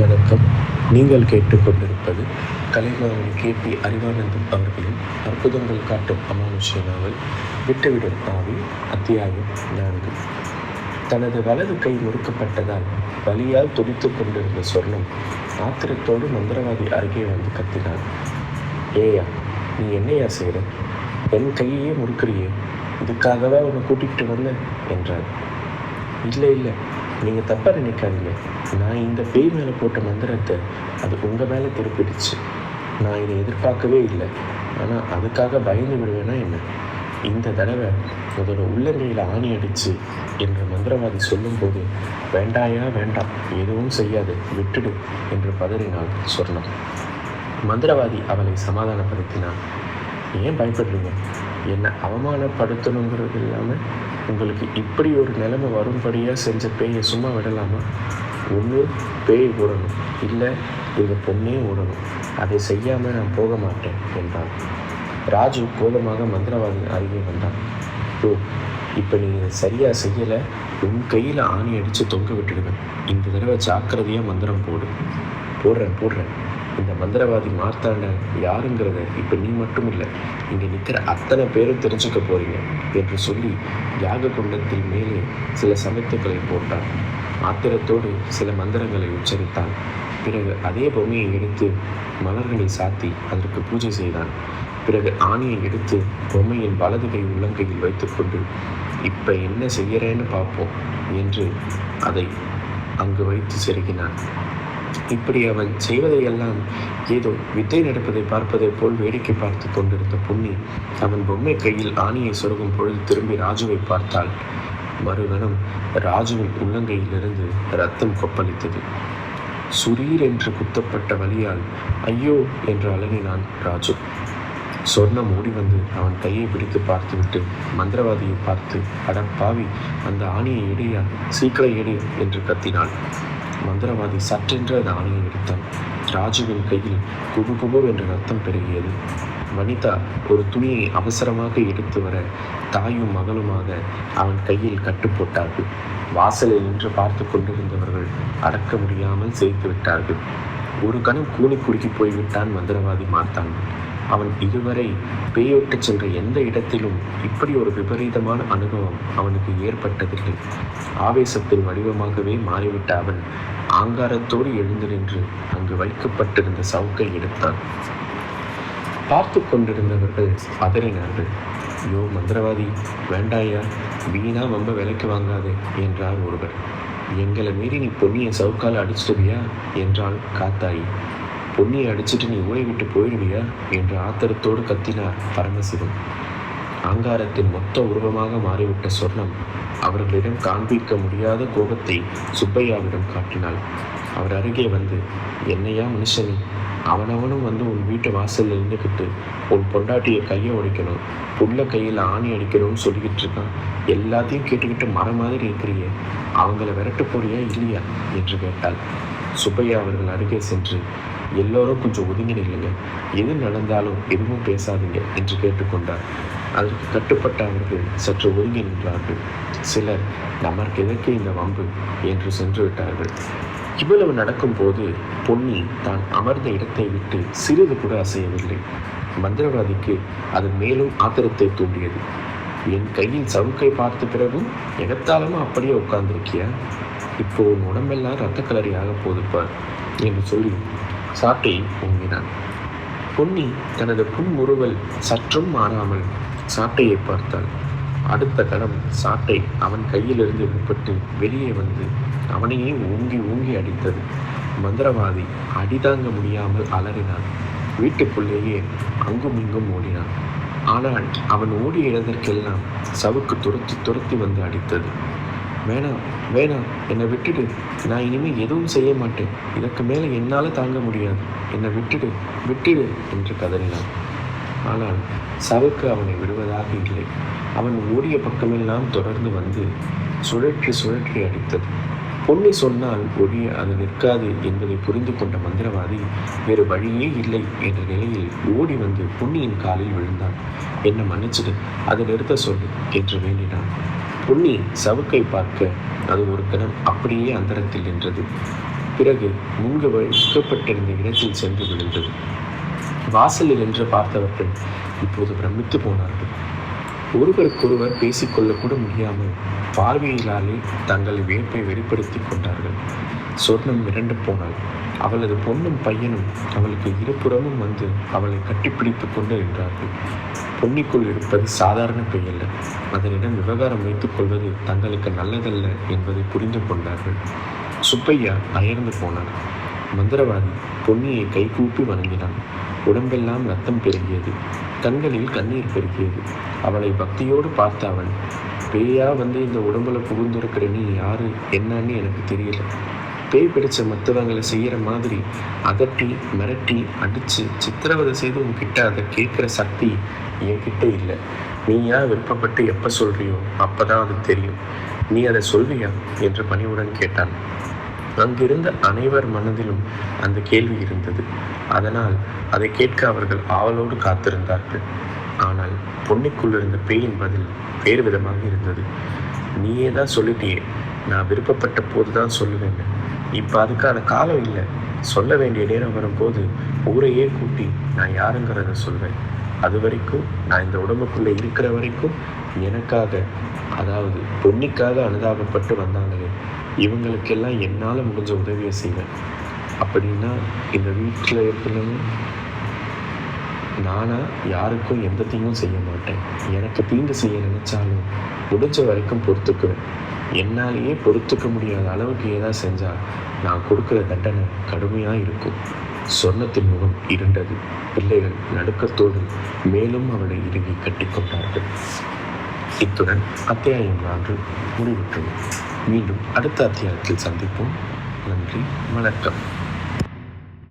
வணக்கம். நீங்கள் கேட்டுக்கொண்டிருப்பது கலைமாமணி கே பி அறிவானந்தம் அவர்களின் அற்புதங்கள் காட்டும் அமானுஷ்ய நாவல் விட்டுவிடும் ஆவி அத்தியாயம் நான்கு. தனது வலது கை முறுக்கப்பட்டதால் வலியால் துடித்து கொண்டிருந்த சொர்ணம் ஆத்திரத்தோடு மந்திரவாதி அருகே வந்து கத்தினான் ஏயா நீ என்னையா செய்கிற என் கையையே முறுக்குறியே. இதுக்காகவா உன்னை கூட்டிகிட்டு வந்தேன் என்றார் இல்லை இல்லை. நீங்கள் தப்பாக நினைக்காதீங்க. நான் இந்த பேய் மேலே போட்ட மந்திரத்தை அது உங்கள் மேலே திருப்பிடுச்சு நான் இதை எதிர்பார்க்கவே இல்லை. ஆனால் அதுக்காக பயந்து விடுவேன்னா என்ன? இந்த தடவை அதோட உள்ளங்கையில் ஆணி அடிச்சு என்று மந்திரவாதி சொல்லும்போது வேண்டாயா வேண்டாம். எதுவும் செய்யாது. விட்டுடு என்று பதறினாள் சொர்ணம். மந்திரவாதி அவளை சமாதானப்படுத்தினான் ஏன் பயப்படுறீங்க? என்னை அவமானப்படுத்தணுங்கிறது இல்லாமல் உங்களுக்கு இப்படி ஒரு நிலைமை வரும்படியாக செஞ்ச பேயை சும்மா விடலாமா? ஒன்று பேய் ஓடணும். இல்லை எங்கள் பொண்ணே ஓடணும். அதை செய்யாமல் நான் போக மாட்டேன் என்றான். ராஜு கோபமாக மந்திரவாதி அருகே வந்தான். ஓ இப்போ நீ இதை சரியாக செய்யலை. உன் கையில் ஆணி அடித்து தொங்க விட்டுடுவேன். இந்த தடவை ஜாக்கிரதையாக மந்திரம் போடு. போடுறேன் போடுறேன். இந்த மந்திரவாதி மார்த்தாண்டன் யாருங்கிறத இப்போ நீ மட்டும் இல்லை இங்கே நிற்கிற அத்தனை பேரும் தெரிஞ்சுக்க போறீங்க என்று சொல்லி யாக குண்டத்தில் மேலே சில சமத்துக்களை போட்டான். ஆத்திரத்தோடு சில மந்திரங்களை உச்சரித்தான். பிறகு அதே பொம்மையை எடுத்து மலர்களை சாத்தி அதற்கு பூஜை செய்தான். பிறகு ஆணியை எடுத்து பொம்மையின் வலது கை உள்ளங்கையில் வைத்துக்கொண்டு இப்போ என்ன செய்கிறேன்னு பார்ப்போம் என்று அதை அங்கு வைத்து செருகினான். இப்படி அவன் செய்வதையெல்லாம் ஏதோ வித்தை நடப்பதை பார்ப்பதைப் போல் வேடிக்கை பார்த்து கொண்டிருந்த புண்ணி அவன் பொம்மை கையில் ஆணியை சொருகும் பொழுது திரும்பி ராஜுவை பார்த்தாள். மறுகணம் ராஜுவின் உள்ளங்கையிலிருந்து ரத்தம் கொப்பளித்தது. சுரீர் என்று குத்தப்பட்ட வழியால் ஐயோ என்று அலறினான் ராஜு. சொர்ணம் ஓடி வந்து அவன் கையை பிடித்து பார்த்துவிட்டு மந்திரவாதியை பார்த்து அடப்பாவி பாவி அந்த ஆணியை எடியா சீக்கிரம் எடு என்று கத்தினாள். மந்திரவாதி சற்றென்று அது ஆணையை எடுத்தான் ராஜுவின் கையில் குபு குபு என்ற ரத்தம் பெருகியது. வனிதா ஒரு துணியை அவசரமாக எடுத்து வர தாயும் மகளுமாக அவன் கையில் கட்டு போட்டார்கள். வாசலில் நின்று பார்த்து கொண்டிருந்தவர்கள் அடக்க முடியாமல் சேர்த்து விட்டார்கள். ஒரு கணம் கூனி குறுக்கி போய்விட்டான் மந்திரவாதி மார்த்தான் அவன் இதுவரை பேயோட்டுச் சென்ற எந்த இடத்திலும் இப்படி ஒரு விபரீதமான அனுபவம் அவனுக்கு ஏற்பட்டதில்லை. ஆவேசத்தின் வடிவமாகவே மாறிவிட்ட அவன் ஆங்காரத்தோடு எழுந்து நின்று அங்கு வைக்கப்பட்டிருந்த சவுக்கை எடுத்தான். பார்த்து கொண்டிருந்தவர்கள் பதறினார்கள். ஐயோ மந்திரவாதி வேண்டாயா வீணா வம்ப விலைக்கு வாங்காதே என்றார் ஒருவர். எங்களை மீறி நீ பொன்னியை சவுக்கால் அடிச்சிடுவியா? என்றாள் காத்தாயி. பொன்னியை அடிச்சிட்டு நீ ஊரை விட்டு போயிடுவியா? என்று ஆத்திரத்தோடு கத்தினார் பரமசிவன் ஆங்காரத்தின் மொத்த உருவமாக மாறிவிட்ட சொர்ணம் அவர்களிடம் காண்பிக்க முடியாத கோபத்தை சுப்பையாவிடம் காட்டினாள். அவர் அருகே வந்து என்னையா மனுஷனே அவனவனும் வந்து உன் வீட்டு வாசல்ல நின்றுக்கிட்டு உன் பொண்டாட்டியை கையை உடைக்கணும் புள்ள கையில் ஆணி அடிக்கணும்னு சொல்லிக்கிட்டு இருக்கான். எல்லாத்தையும் கேட்டுக்கிட்டு மர மாதிரி இருக்கிறியே அவங்கள விரட்டு போறியா இல்லையா? என்று கேட்டாள். சுப்பையா அவர்கள் அருகே சென்று எல்லோரும் கொஞ்சம் ஒதுங்கி நில்லுங்க. எது நடந்தாலும் எதுவும் பேசாதீங்க என்று கேட்டுக்கொண்டார். அதற்கு கட்டுப்பட்ட அவர்கள் சற்று ஒதுங்கி நின்றார்கள். சிலர் நமக்கு எதற்கு இந்த வம்பு? என்று சென்று விட்டார்கள். இவ்வளவு நடக்கும்போது பொன்னி தான் அமர்ந்த இடத்தை விட்டு சிறிது கூட அசையவில்லை. மந்திரவாதிக்கு அது மேலும் ஆத்திரத்தை தூண்டியது. என் கையின் சவுக்கை பார்த்த பிறகும் எகத்தாலமா அப்படியே உட்கார்ந்திருக்கியா? இப்போ உன் உடம்பெல்லாம் ரத்த கலரியாக போதுப்பார் என்று சொல்லி சாட்டை ஓங்கினான் பொன்னி தனது புன்முறுவல் சற்றும் மாறாமல் சாட்டையை பார்த்தாள். அடுத்த கணம் சாட்டை அவன் கையிலிருந்து விடுபட்டு வெளியே வந்து அவனையே ஊங்கி ஊங்கி அடித்தது. மந்திரவாதி அடிதாங்க முடியாமல் அலறினான். வீட்டுக்குள்ளேயே அங்கும் இங்கும் ஓடினான். ஆனால் அவன் ஓடிய இடத்திற்கெல்லாம் சவுக்கு துரத்தி துரத்தி வந்து அடித்தது. வேணாம் வேணாம் என்னை விட்டுடு. நான் இனிமேல் எதுவும் செய்ய மாட்டேன். இதற்கு மேலே என்னால் தாங்க முடியாது. என்னை விட்டுடு விட்டுடு என்று கதறினான். ஆனால் சவுக்கு அவனை விடுவதாக இல்லை. அவன் ஓடிய பக்கமெல்லாம் தொடர்ந்து வந்து சுழற்றி சுழற்றி அடித்தது. பொன்னி சொன்னால் ஒழிய அது நிற்காது என்பதை புரிந்து கொண்ட மந்திரவாதி வேறு வழியே இல்லை என்ற நிலையில் ஓடி வந்து பொன்னியின் காலில் விழுந்தான். என்ன மன்னிச்சிடு அதை நிறுத்த சொல்லு என்று வேண்டினான். பொன்னி சவுக்கை பார்க்க அது ஒரு கணம் அப்படியே அந்தரத்தில் நின்றது. பிறகு முன்பு வைக்கப்பட்டிருந்த இடத்தில் சென்று விழுந்தது. வாசலில் நின்று பார்த்தவர்கள் இப்போது பிரமித்து போனார்கள். ஒருவருக்கொருவர் பேசிக்கொள்ளக்கூட முடியாமல் பார்வையிலாலே தங்கள் வியப்பை வெளிப்படுத்திக் கொண்டார்கள். சொர்ணம் மிரண்டு போனாள். அவளது பொண்ணும் பையனும் அவளுக்கு இருபுறமும் வந்து அவளை கட்டிப்பிடித்து கொண்டு நின்றார்கள். பொன்னிக்குள் இருப்பது சாதாரண பெயல்ல அதனிடம் விவகாரம் வைத்துக் கொள்வது தங்களுக்கு நல்லதல்ல என்பதை புரிந்து கொண்டார்கள். சுப்பையா அயர்ந்து போனார் மந்திரவாதி பொன்னியை கைகூப்பி வணங்கினான். உடம்பெல்லாம் ரத்தம் பெருகியது. கண்களில் கண்ணீர் பெருகியது. அவளை பக்தியோடு பார்த்த அவன் பேயா வந்து இந்த உடம்புல புகுந்திருக்கிற நீ யாரு என்னன்னு எனக்கு தெரியல. பேய் பிடிச்ச மற்றவங்களை செய்கிற மாதிரி அதட்டி மிரட்டி அடித்து சித்திரவதை செய்து உன்கிட்ட அதை கேட்குற சக்தி என்கிட்ட இல்லை. நீ ஏன் விருப்பப்பட்டு எப்போ சொல்கிறியோ அப்போ தான் அது தெரியும். நீ அதை சொல்வியா என்று பணிவுடன் கேட்டான். அங்கிருந்த அனைவர் மனதிலும் அந்த கேள்வி இருந்தது. அதனால் அதை கேட்க அவர்கள் ஆவலோடு காத்திருந்தார்கள். ஆனால் பொன்னிக்குள் இருந்த பேயின் பதில் வேறு விதமாக இருந்தது. நீயே தான் சொல்லிட்டியே நான் விருப்பப்பட்ட போது தான் சொல்லுவேன் இப்போ அதுக்கான காலம் இல்லை. சொல்ல வேண்டிய நேரம் வரும்போது ஊரையே கூட்டி நான் யாருங்கிறத சொல்வேன். அது வரைக்கும் நான் இந்த உடம்புக்குள்ளே இருக்கிற வரைக்கும் எனக்காக அதாவது பொன்னிக்காக அனுதாபப்பட்டு வந்தாங்களே இவங்களுக்கெல்லாம் என்னால் முடிஞ்ச உதவியை செய்வேன். அப்படின்னா இந்த வீட்டில் இருக்கணும்னு நானாக யாருக்கும் எந்த தீங்கும் செய்ய மாட்டேன். எனக்கு தீங்கு செய்ய நினச்சாலும் முடிஞ்ச வரைக்கும் பொறுத்துக்குவேன். என்னாலேயே பொறுத்துக்க முடியாத அளவுக்கு ஏதாவது செஞ்சால் நான் கொடுக்குற தண்டனை கடுமையாக இருக்கும். சொர்ணத்தின் முகம் இருண்டது. பிள்ளைகள் நடுக்கத்தோடு மேலும் அவளை இறுகி கட்டிக்கொண்டார்கள் இத்துடன் அத்தியாயம் நான்கு முடிவுற்றது. மீண்டும் அடுத்த அத்தியாயத்தில் சந்திப்போம். நன்றி வணக்கம்.